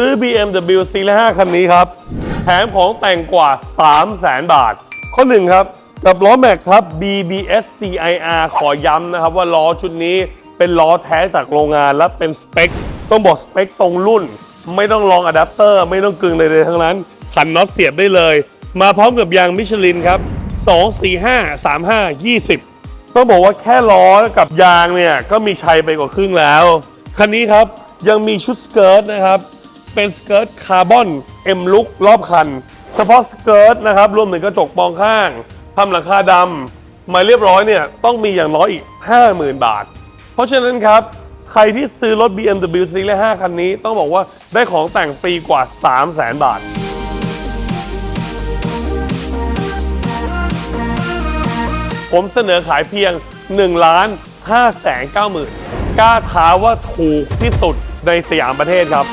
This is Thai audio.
ซื้อ BMW Series 5คันนี้ครับ แถมของแต่งกว่า 3 0 0 0 0 0บาท ข้อหนึ่งครับ กับล้อแม็กครับ BBS CIR ขอย้ำนะครับว่าล้อชุดนี้เป็นล้อแท้จากโรงงานและเป็นสเปค ต้องบอกสเปคตรงรุ่น ไม่ต้องลองอะแดปเตอร์ไม่ต้องกึงเลยๆทั้งนั้น ขันน็อตเสียบได้เลย มาพร้อมกับยางมิชลินครับ 2 4 5 3 5 20 ต้องบอกว่าแค่ล้อกับยางเนี่ย ก็มีชัยไปกว่าครึ่งแล้ว คันนี้ครับยังมีชุดสเกิร์ตนะครับ เป็นสเกิร์ตคาร์บอนเอ็มลุกรอบคัน เฉพาะสเกิร์ตนะครับรวมถึงกระจกมองข้างทำหลังคาดำมาเรียบร้อยเนี่ยต้องมีอย่างน้อยอีก 50,000 บาท เพราะฉะนั้นครับ ใครที่ซื้อรถ BMW Series 5 คันนี้ ต้องบอกว่าได้ของแต่งฟรีกว่า 300,000 บาทผมเสนอขายเพียง 1 ล้าน5แสน9หมื่นกล้าท้าว่าถูกที่สุดในสยามประเทศครับ